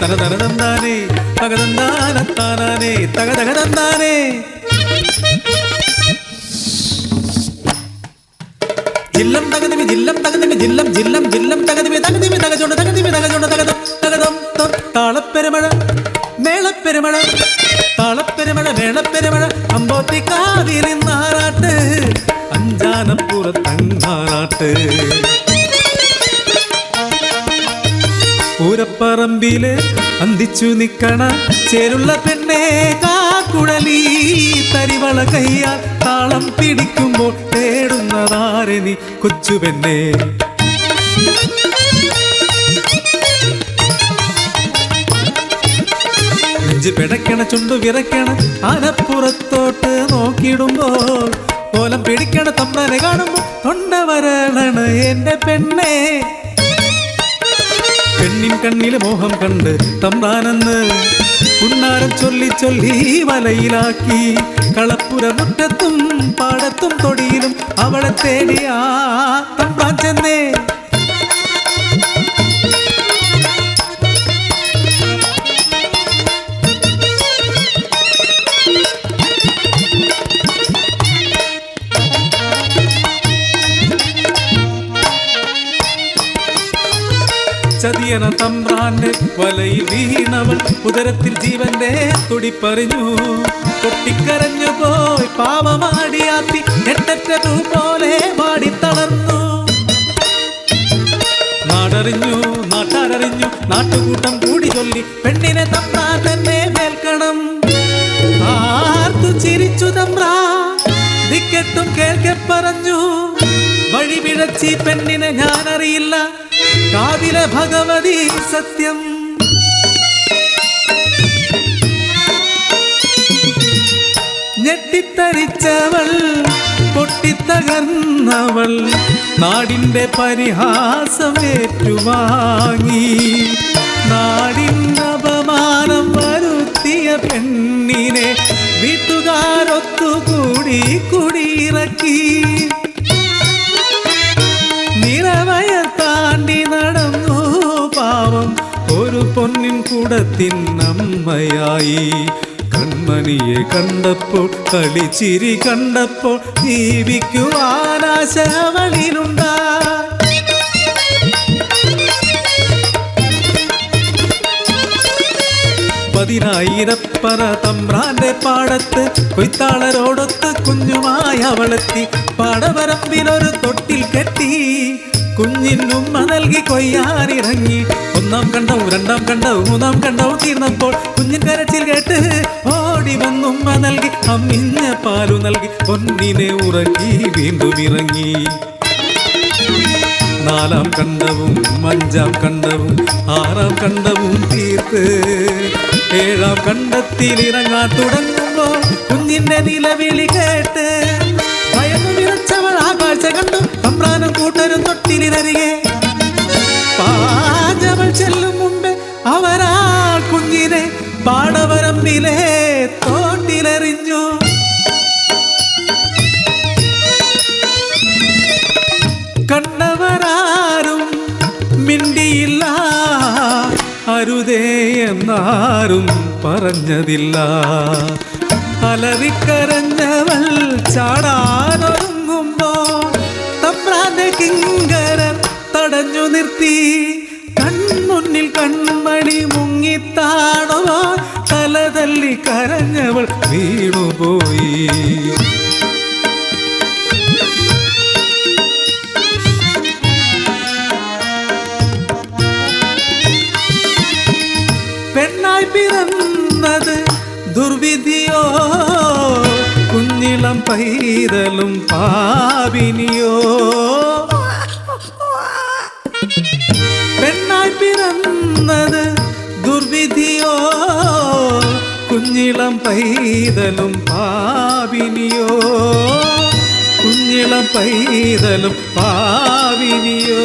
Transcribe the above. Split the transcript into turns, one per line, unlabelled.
തനതന്തിരതന്താനേ തന്നാനത്താനാനേ തനതനതന്താനേ തകതന്താനത്താനാനേ തകതകതന്താനേ ജില്ലം തകതിമി ജില്ലം തകതിമി ജില്ലം ജില്ലം ജില്ലം തകതിമി തകതിമി തകചോണ്ട് തകതിമി തകചോണ്ട് തകതം തകതം താളപ്പെരുമഴ മേളപ്പെരുമഴ താളപ്പെരുമഴ മേളപ്പെരുമഴ. അമ്പോത്തി കാവിലി നാറാട്ട് അഞ്ചാനപ്പുറത്തങ്ങാറാട്ട് പൂരപ്പറമ്പിൽ അന്തിച്ചു നിക്കണ ചേരുള്ള പെണ്ണേ കാക്കുടലി തരിവള കയ്യാൽ താളം പിടിക്കുമ്പോൾ തേടുന്നതാരെ നീ കൊച്ചു പെണ്ണേ നെഞ്ച് ചുണ്ടു വിറയ്ക്കണ ആനപ്പുറത്തോട്ട് നോക്കിയിടുമ്പോൾ കോലം പിടിക്കണ തമ്പനെ കാണുമ്പോൾ തൊണ്ട വരണ എന്റെ പെണ്ണേ. കണ്ണിലെ മോഹം കണ്ട് തമ്പാനെന്ന് പുണ്ണാരം ചൊല്ലി ചൊല്ലി വലയിലാക്കി. കളപ്പുര മുറ്റത്തും പാടത്തും തൊടിയിലും അവളെ തേടിയാ തമ്പാൻ ചെന്നേ. ചതിയന തമ്പ്രാന്റെ വലയിൽ വീണവൾ ഉദരത്തിൽ ജീവന്റെ തുടിപ്പറിഞ്ഞു പൊട്ടിക്കരഞ്ഞു പോയി പാവമാടിയാത്തി എട്ടറ്റ പാടി പോലെ പാടിത്തളർന്നു നാടറിഞ്ഞു നാട്ടാരറിഞ്ഞു നാട്ടുകൂട്ടം കൂടി ചൊല്ലി പെണ്ണിനെ തമ്പ്രാൻ തന്നെ മേൽക്കണം. ആർത്തു ചിരിച്ചു തമ്പ്രാ ദിക്കെട്ടും കേൾക്കെ പറഞ്ഞു. വഴി പിഴച്ചി പെണ്ണിനെ ഞാനറിയില്ല. കാവിലെ ഭഗവതി സത്യം. ഞെട്ടിത്തരിച്ചവൾ പൊട്ടിത്തകർന്നവൾ നാടിന്റെ പരിഹാസം കൂടത്തിനമ്മയായി കൺമണിയെ കണ്ടപ്പോൾ കളിച്ചിരി കണ്ടപ്പോൾ ജീവിക്കുവാനാശവളിലുണ്ട പതിനായിരപ്പറ തമ്പ്രാന്റെ പാടത്ത് കൊയ്ത്താളരോടൊത്ത് കുഞ്ഞുമായി അവളെത്തി. പാടവരമ്പിനൊരു തൊട്ടിൽ കെട്ടി. കുഞ്ഞിനുമ്മ നൽകി കൊയ്യാനിറങ്ങി ഒന്നാം കണ്ടവും രണ്ടാം കണ്ടവും മൂന്നാം കണ്ടവും തീർന്നപ്പോൾ കുഞ്ഞിൻ കരച്ചിൽ കേട്ട് ഓടി വന്നുമ്മ നൽകി അമ്മിഞ്ഞ പാലു നൽകി പൊന്നിനെ ഉറക്കി വീണ്ടും ഇറങ്ങി. നാലാം കണ്ടവും അഞ്ചാം കണ്ടവും ആറാം കണ്ടവും തീർത്ത്. ഏഴാം കണ്ടത്തിൽ ഇറങ്ങാൻ തുടങ്ങുമ്പോൾ കുഞ്ഞിന്റെ നിലവിളി കേട്ട്. ഭയന്നു വിറച്ചവൾ ആ കാഴ്ച കണ്ടു. തമ്പ്രാനും കൂട്ടരും തൊട്ടിലിനരികെ പാജവൾ ചെല്ലും മുമ്പേ അവരാ കുഞ്ഞിനെ പാടവരമ്പിലെ തോട്ടിലെറിഞ്ഞു. കണ്ടവരാരും മിണ്ടിയില്ല അരുതേ എന്നാരും പറഞ്ഞതില്ല. അലറിക്കരഞ്ഞവൾ ചാടാനൊരുങ്ങുമ്പോ തമ്പ്രാന്റെ കിങ്കരൻ നിർത്തി കൺമുന്നിൽ കൺമണി മുങ്ങിത്താണോ? തല തല്ലി കരഞ്ഞവൾ വീണുപോയി. പെണ്ണായി പിറന്നത് ദുർവിധിയോ? കുഞ്ഞിളം പൈതലും പാപിനിയോ? കുഞ്ഞിളം പൈതലും പാവിനിയോ? കുഞ്ഞിളം പൈതലും പാവിനിയോ?